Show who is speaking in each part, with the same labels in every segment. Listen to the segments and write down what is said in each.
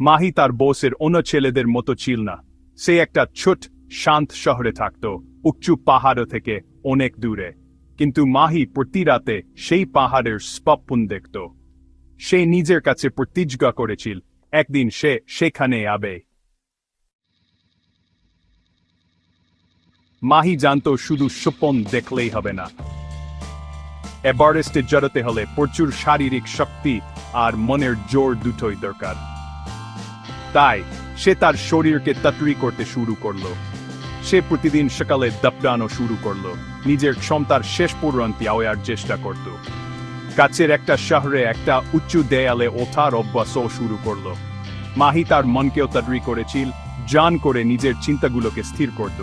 Speaker 1: মাহি তার বোসের অন্য ছেলেদের মতো ছিল না। সে একটা ছোট, শান্ত শহরে থাকত উচ্চু পাহাড় থেকে অনেক দূরে। কিন্তু মাহি প্রতি রাতে সেই পাহাড়ের স্পপন দেখত। সে নিজের কাছে প্রতিজ্ঞা করেছিল, একদিন সে সেখানে আবে মাহি জানত শুধু স্বপন দেখলেই হবে না। এভারেস্টে জড়াতে হলে প্রচুর শারীরিক শক্তি আর মনের জোর দুটোই দরকার। তাই সে তার শরীরকে তাতরি করতে শুরু করল। সে প্রতিদিন সকালে দাপড়ানো শুরু করল। নিজের ক্ষমতার শেষ পূরণটি আওয়ার চেষ্টা করত। কাছের একটা শহরে একটা উঁচু দেয়ালে ওঠার অভ্যাসও শুরু করল। মাহি তার মনকেও তাতরি করেছিল, জান করে নিজের চিন্তাগুলোকে স্থির করত।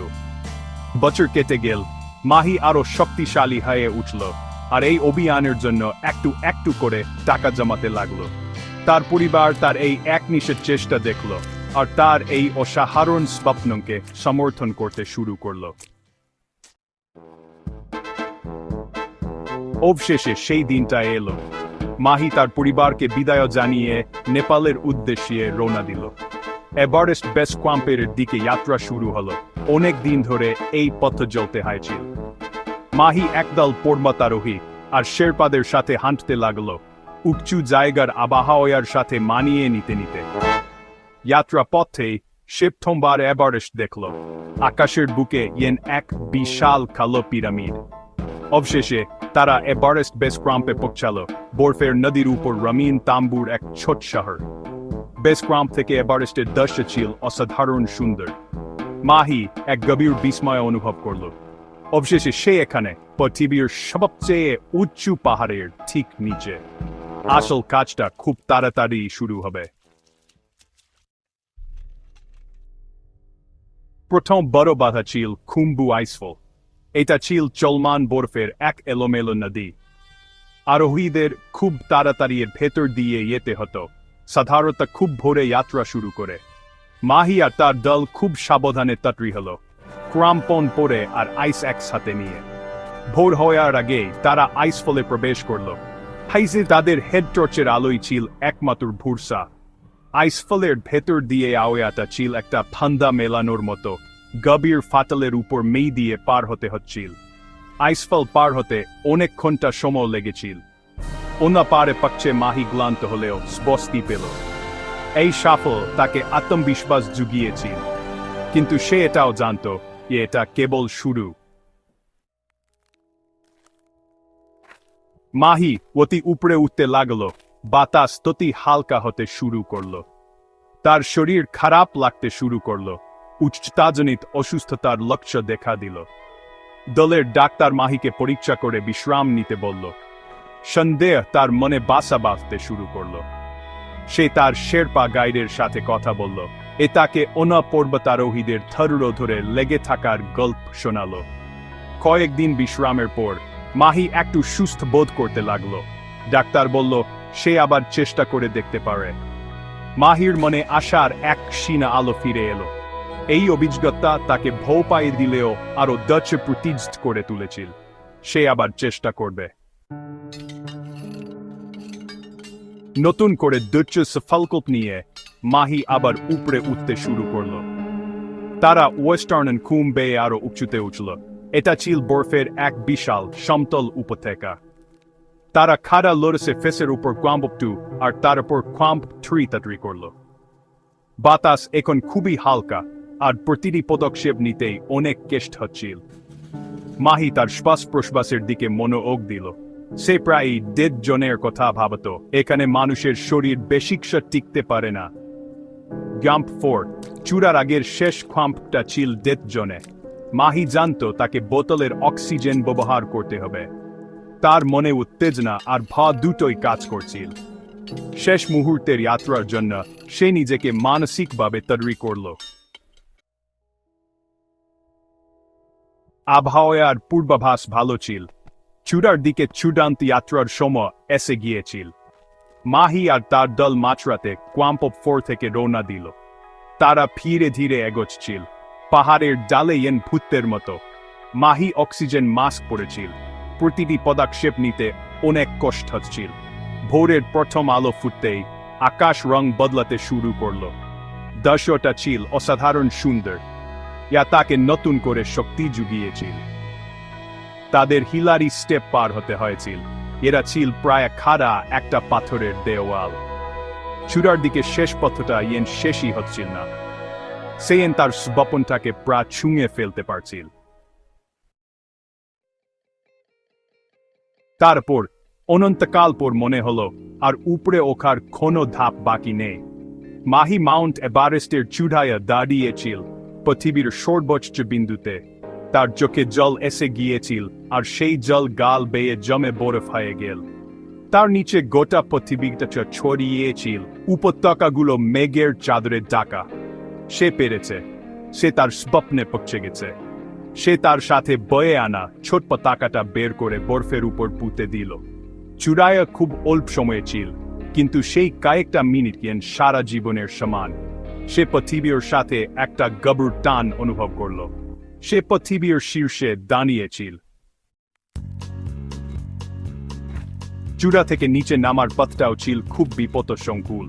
Speaker 1: বছর কেটে গেল, মাহি আরও শক্তিশালী হয়ে উঠল, আর এই অভিযানের জন্য একটু একটু করে টাকা জমাতে লাগল। তার পরিবার তার এই এক নিষেধ চেষ্টা দেখল, আর তার এই অসাধারণ স্বপ্নকে সমর্থন করতে শুরু করল। অবশেষে সেই দিনটা এলো। মাহি তার পরিবারকে বিদায় জানিয়ে নেপালের উদ্দেশ্যে রওনা দিল। এভারেস্ট বেস কোয়াম্পের দিকে যাত্রা শুরু হলো। অনেক দিন ধরে এই পথ চলতে হয়েছিল। মাহি একদল পর্বতারোহী আর শেরপাদের সাথে হাঁটতে লাগল। উঁচু জায়গার আবহাওয়ার সাথে মানিয়ে নিতে নিতে। যাত্রা পথে সেপ্টেম্বর এভারেস্ট দেখল। আকাশের বুকে ইয়েন এক বিশাল কালো পিরামিড। অবশেষে তারা এভারেস্ট বেস ক্রাম্পে পৌঁছালো। বরফের নদীর উপর রমিন তাম্বুর এক ছোট শহর। বেস ক্রাম্প থেকে এভারেস্টের দৃশ্য ছিল অসাধারণ, সুন্দর। মাহি এক গভীর বিস্ময় অনুভব করল। অবশেষে সে এখানে পৃথিবীর সবচেয়ে উঁচু পাহাড়ের ঠিক নিচে। আসল কাজটা খুব তাড়াতাড়ি শুরু হবে। প্রথম বড় বাধা ছিল খুম্বু আইসফল। এটা ছিল চলমান বরফের এক এলোমেলো নদী। আরোহীদের খুব তাড়াতাড়ি এর ভেতর দিয়ে যেতে হতো। সাধারণত খুব ভোরে যাত্রা শুরু করে। মাহি আর তার দল খুব সাবধানে তটরি হলো। ক্রাম্পন পরে আর আইস এক সাথে নিয়ে। ভোর হওয়ার আগে তারা আইস ফলে প্রবেশ করল। হাইসে তাদের হেড টর্চের আলোই ছিল একমাত্র ভুরসা। আইসফলের ভেতর দিয়ে আওয়াটা ছিল একটা ফান্দা মেলানোর মতো। গভীর ফাটলের উপর মেই দিয়ে পার হতে হচ্ছিল। আইসফল পার হতে অনেক ঘণ্টা সময় লেগেছিল। অন্য পারে পক্ষে মাহি গ্লান্ত হলেও স্বস্তি পেল। এই সাফল তাকে আত্মবিশ্বাস জুগিয়েছিল। কিন্তু সে এটাও জানত যে এটা কেবল শুরু। মাহি অতি উপরে উঠতে লাগল, বাতাস ততি হালকা হতে শুরু করল। তার শরীর খারাপ লাগতে শুরু করল, উচ্চতাজনিত অসুস্থতার লক্ষ্য দেখা দিল। দলের ডাক্তার মাহিকে পরীক্ষা করে বিশ্রাম নিতে বলল। সন্দেহ তার মনে বাসা বাঁধতে শুরু করল। সে তার শেরপা গাইডের সাথে কথা বলল। এ তাকে অন্য পর্বতারোহীদের থরুড়ো ধরে লেগে থাকার গল্প শোনালো। কয়েকদিন বিশ্রামের পর মাহি একটু সুস্থ বোধ করতে লাগল। ডাক্তার বলল, সে আবার চেষ্টা করে দেখতে পারে। মাহির মনে আশার এক সিনা আলো ফিরে এলো। এই অভিজ্ঞতা তাকে ভৌ পায়ে দিলেও আরও দচ প্রতিজ করে তুলেছিল। সে আবার চেষ্টা করবে। নতুন করে দচ সফলকল্প নিয়ে মাহি আবার উপরে উঠতে শুরু করল। তারা ওয়েস্টার্ন কুম বেয়ে আরও উঁচুতে উঠল। এটা ছিল বরফের এক বিশাল, সমতল উপত্যকা। তারা খাড়া লড়েছে ফেসের উপর কোয়াম্প টু আর তার উপর কোয়াম্প থ্রি তাতরি করল। বাতাস এখন খুবই হালকা আর প্রতিটি পদক্ষেপ নিতেই অনেক কেষ্ট হচ্ছিল। মাহি তার শ্বাস প্রশ্বাসের দিকে মনোযোগ দিল। সে প্রায় দেড় জনের কথা ভাবত, এখানে মানুষের শরীর বেশিক্ষণ টিকতে পারে না। গাম্প ফোর চূড়ার আগের শেষ খাম্পটা ছিল দেড় জনে। মাহি জানত তাকে বোতলের অক্সিজেন ব্যবহার করতে হবে। তার মনে উত্তেজনা আর ভা দুটোই কাজ করছিল। শেষ মুহূর্তের যাত্রার জন্য সে নিজেকে মানসিকভাবে তৈরি করল। আবহাওয়ার পূর্বাভাস ভালো ছিল। চূড়ার দিকে চূড়ান্ত যাত্রার সময় এসে গিয়েছিল। মাহি আর তার দল মাত্রাতে কোয়াম্প ফোর থেকে রওনা দিল। তারা ধীরে ধীরে এগোচ্ছিল। পাহাড়ের ডালে এন ভূতের মতো। মাহি অক্সিজেন মাস্ক পরেছিল। প্রতিটি পদক্ষেপ নিতে অনেক কষ্ট হচ্ছিল। ভোরের প্রথম আলো ফুটতেই আকাশ রং বদলাতে শুরু করল। দশটা ছিল অসাধারণ সুন্দর। ইয়া তাকে নতুন করে শক্তি জুগিয়েছিল। তাদের হিলারি স্টেপ পার হতে হয়েছিল। এরা ছিল প্রায় খাড়া একটা পাথরের দেওয়াল। চূড়ার দিকে শেষ পথটা ইয়েন শেষই হচ্ছিল না। সেয়েন তার স্বপনটাকে প্রা ছুঁয়ে ফেলতে পারছিল। তারপর, অনন্তকাল পর মনে হলো, আর উপরে ওখার কোনো ধাপ বাকি নেই। মাহি মাউন্ট এভারেস্টের চূড়ায় দাঁড়িয়েছিল, পৃথিবীর সর্বোচ্চ বিন্দুতে। তার চোখে জল এসে গিয়েছিল, আর সেই জল গাল বেয়ে জমে বরফ হয়ে গেল। তার নিচে গোটা পৃথিবীটা ছড়িয়েছিল, উপত্যকাগুলো মেঘের চাদরে ঢাকা। সে পেরেছে। সে তার স্বপ্নে পৌঁছে গেছে। সে তার সাথে বয়ে আনা ছোট পতাকাটা বের করে বরফের উপর পুঁতে দিল। চূড়ায় খুব অল্প সময়ে ছিল কিন্তু সেই কয়েকটা মিনিট কেন সারা জীবনের সমান। সে পৃথিবীর সাথে একটা গবর টান অনুভব করল। সে পৃথিবীর শীর্ষে দাঁড়িয়েছিল চূড়া থেকে নিচে নামার পথটাও ছিল খুব বিপদ সংকুল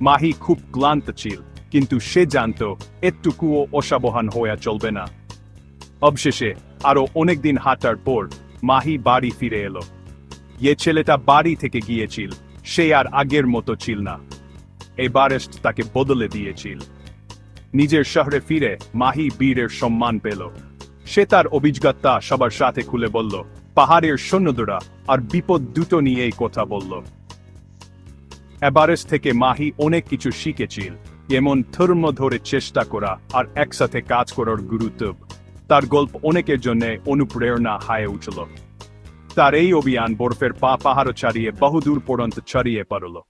Speaker 1: মাহি খুব ক্লান্ত ছিল কিন্তু সে জানত, এটুকুও অসাবহান হয়ে চলবে না। অবশেষে আরও অনেকদিন হাঁটার পর মাহি বাড়ি ফিরে এলো। যে ছেলেটা বাড়ি থেকে গিয়েছিল, সে আর আগের মতো ছিল না। এবারেস্ট তাকে বদলে দিয়েছিল। নিজের শহরে ফিরে মাহি বীরের সম্মান পেল। সে তার অভিজ্ঞতা সবার সাথে খুলে বলল, পাহাড়ের সৈন্যদরা আর বিপদ দুটো নিয়েই কথা বলল। এভারেস্ট থেকে মাহি অনেক কিছু শিখেছিল, যেমন ধর্ম ধরে চেষ্টা করা আর একসাথে কাজ করার গুরুত্ব। তার গল্প অনেকের জন্য অনুপ্রেরণা হয়ে উঠল। তার এই অভিযান বরফের পা পাহাড় ছাড়িয়ে বহুদূর পর্যন্ত ছড়িয়ে পড়ল।